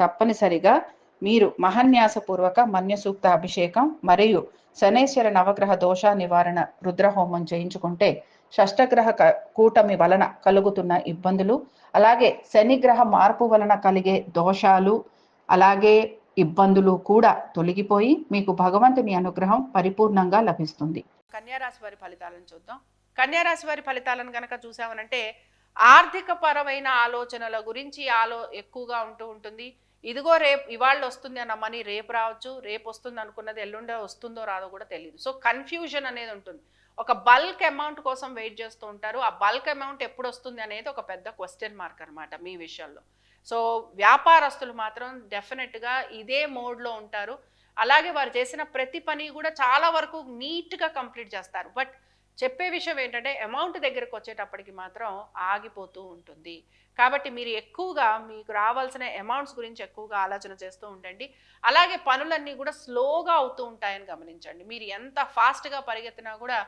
తప్పనిసరిగా మీరు మహన్యాసపూర్వక మన్యసూక్త అభిషేకం మరియు శనేశ్వర నవగ్రహ దోష నివారణ రుద్రహోమం చేయించుకుంటే షష్టగ్రహ క- కూటమి వలన కలుగుతున్న ఇబ్బందులు అలాగే శనిగ్రహ మార్పు వలన కలిగే దోషాలు అలాగే ఇబ్బందులు కూడా తొలగిపోయి మీకు భగవంతుని అనుగ్రహం పరిపూర్ణంగా లభిస్తుంది. కన్యారాశి వారి ఫలితాలను చూద్దాం. కన్యారాశి వారి ఫలితాలను కనుక చూసామనంటే ఆర్థిక పరమైన ఆలోచనల గురించి ఆలో ఎక్కువగా ఉంటూ ఉంటుంది. ఇదిగో రేపు ఇవాళ వస్తుంది అన్న మనీ రేపు రావచ్చు రేపు వస్తుంది అనుకున్నది ఎల్లుండే వస్తుందో రాదో కూడా తెలియదు సో కన్ఫ్యూజన్ అనేది ఉంటుంది. ఒక బల్క్ అమౌంట్ కోసం వెయిట్ చేస్తూ ఉంటారు. ఆ బల్క్ అమౌంట్ ఎప్పుడు వస్తుంది అనేది ఒక పెద్ద క్వశ్చన్ మార్క్ అన్నమాట మీ విషయంలో. సో వ్యాపారస్తులు మాత్రం డెఫినెట్గా ఇదే మోడ్లో ఉంటారు. అలాగే వారు చేసిన ప్రతి పని కూడా చాలా వరకు నీట్గా కంప్లీట్ చేస్తారు. బట్ చెప్పే విషయం ఏంటంటే అమౌంట్ దగ్గరకు వచ్చేటప్పటికి మాత్రం ఆగిపోతూ ఉంటుంది. కాబట్టి మీరు ఎక్కువగా మీకు రావాల్సిన అమౌంట్స్ గురించి ఎక్కువగా ఆలోచన చేస్తూ ఉండండి. అలాగే పనులన్నీ కూడా స్లోగా అవుతూ ఉంటాయని గమనించండి. మీరు ఎంత ఫాస్ట్గా పరిగెత్తినా కూడా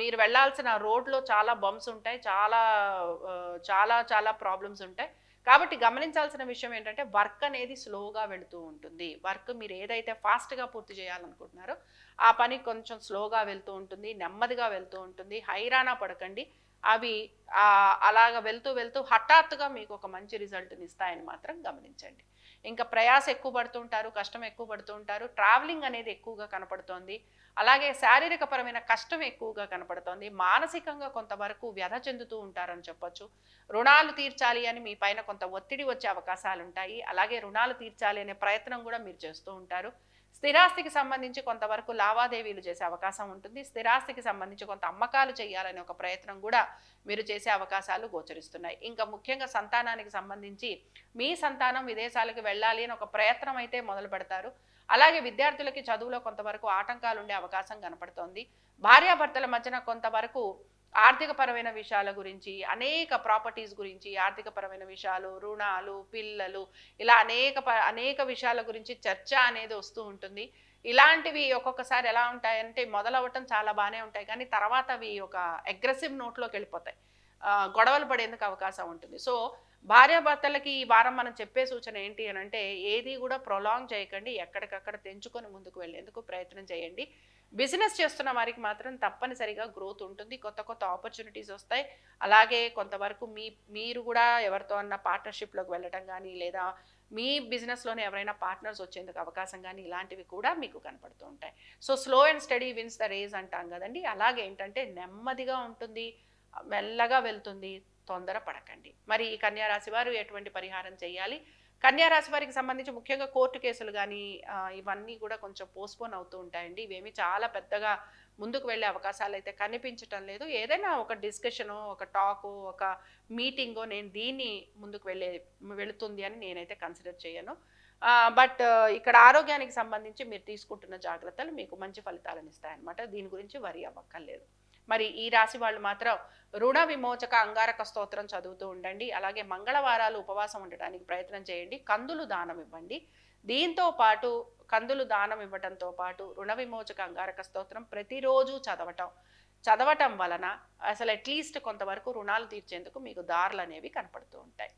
మీరు వెళ్ళాల్సిన రోడ్లో చాలా బంప్స్ ఉంటాయి చాలా చాలా చాలా ప్రాబ్లమ్స్ ఉంటాయి. కాబట్టి గమనించాల్సిన విషయం ఏంటంటే వర్క్ అనేది స్లోగా వెళుతూ ఉంటుంది. వర్క్ మీరు ఏదైతే ఫాస్ట్గా పూర్తి చేయాలనుకుంటున్నారో ఆ పని కొంచెం స్లోగా వెళ్తూ ఉంటుంది నెమ్మదిగా వెళ్తూ ఉంటుంది. హైరానా పడకండి. అవి అలాగ వెళ్తూ వెళ్తూ హఠాత్తుగా మీకు ఒక మంచి రిజల్ట్ని ఇస్తాయని మాత్రం గమనించండి. ఇంకా ప్రయాస ఎక్కువ పడుతుంటారు కష్టం ఎక్కువ పడుతుంటారు ట్రావెలింగ్ అనేది ఎక్కువగా కనపడుతోంది. అలాగే శారీరక పరమైన కష్టం ఎక్కువగా కనపడుతోంది. మానసికంగా కొంతవరకు వ్యధ చెందుతూ ఉంటారని చెప్పొచ్చు. రుణాలు తీర్చాలి అని మీ పైన కొంత ఒత్తిడి వచ్చే అవకాశాలు ఉంటాయి అలాగే రుణాలు తీర్చాలి అనే ప్రయత్నం కూడా మీరు చేస్తూ ఉంటారు. స్థిరాస్తికి సంబంధించి కొంతవరకు లావాదేవీలు చేసే అవకాశం ఉంటుంది. స్థిరాస్తికి సంబంధించి కొంత అమ్మకాలు చేయాలనే ఒక ప్రయత్నం కూడా మీరు చేసే అవకాశాలు గోచరిస్తున్నాయి. ఇంకా ముఖ్యంగా సంతానానికి సంబంధించి మీ సంతానం విదేశాలకు వెళ్ళాలి అని ఒక ప్రయత్నం అయితే మొదలు పెడతారు. అలాగే విద్యార్థులకి చదువులో కొంతవరకు ఆటంకాలు ఉండే అవకాశం కనపడుతోంది. భార్యాభర్తల మధ్యన కొంతవరకు ఆర్థికపరమైన విషయాల గురించి అనేక ప్రాపర్టీస్ గురించి ఆర్థికపరమైన విషయాలు రుణాలు పిల్లలు ఇలా అనేక ప- అనేక విషయాల గురించి చర్చ అనేది వస్తూ ఉంటుంది. ఇలాంటివి ఒక్కొక్కసారి ఎలా ఉంటాయంటే మొదలవటం చాలా బాగానే ఉంటాయి. కానీ తర్వాత అవి ఒక అగ్రెసివ్ నోట్లోకి వెళ్ళిపోతాయి. గొడవలు పడేందుకు అవకాశం ఉంటుంది. సో భార్యాభర్తలకి ఈ వారం మనం చెప్పే సూచన ఏంటి అని అంటే ఏది కూడా ప్రొలాంగ్ చేయకండి. ఎక్కడికక్కడ తెంచుకొని ముందుకు వెళ్ళేందుకు ప్రయత్నం చేయండి. బిజినెస్ చేస్తున్న వారికి మాత్రం తప్పనిసరిగా గ్రోత్ ఉంటుంది. కొత్త కొత్త ఆపర్చునిటీస్ వస్తాయి. అలాగే కొంతవరకు మీ మీరు కూడా ఎవరితో అన్న పార్ట్నర్షిప్లోకి వెళ్ళటం కానీ లేదా మీ బిజినెస్లోనే ఎవరైనా పార్ట్నర్స్ వచ్చేందుకు అవకాశం కానీ ఇలాంటివి కూడా మీకు కనపడుతూ ఉంటాయి. So slow and steady wins the race అంటాం కదండి. అలాగే ఏంటంటే నెమ్మదిగా ఉంటుంది. మెల్లగా వెళ్తుంది. తొందర పడకండి మరి ఈ కన్యా రాశి వారు ఎటువంటి పరిహారం చేయాలి? కన్యారాశి వారికి సంబంధించి ముఖ్యంగా కోర్టు కేసులు కానీ ఇవన్నీ కూడా కొంచెం పోస్ట్పోన్ అవుతూ ఉంటాయండి. ఇవేమి చాలా పెద్దగా ముందుకు వెళ్ళే అవకాశాలు అయితే కనిపించటం లేదు. ఏదైనా ఒక డిస్కషను ఒక టాకు ఒక మీటింగో నేను దీన్ని ముందుకు వెళ్ళే వెళుతుంది అని నేనైతే కన్సిడర్ చేయను. బట్ ఇక్కడ ఆరోగ్యానికి సంబంధించి మీరు తీసుకుంటున్న జాగ్రత్తలు మీకు మంచి ఫలితాలను ఇస్తాయన్నమాట. దీని గురించి వరి అవ్వక్కర్లేదు. మరి ఈ రాశి వాళ్ళు మాత్రం రుణ విమోచక అంగారక స్తోత్రం చదువుతూ ఉండండి. అలాగే మంగళవారాలు ఉపవాసం ఉండడానికి ప్రయత్నం చేయండి. కందులు దానం ఇవ్వండి. దీంతో పాటు కందులు దానం ఇవ్వటంతో పాటు రుణ విమోచక అంగారక స్తోత్రం ప్రతిరోజు చదవటం. చదవటం వలన అసలు అట్లీస్ట్ కొంతవరకు రుణాలు తీర్చేందుకు మీకు దారులు అనేవి కనపడుతూ ఉంటాయి.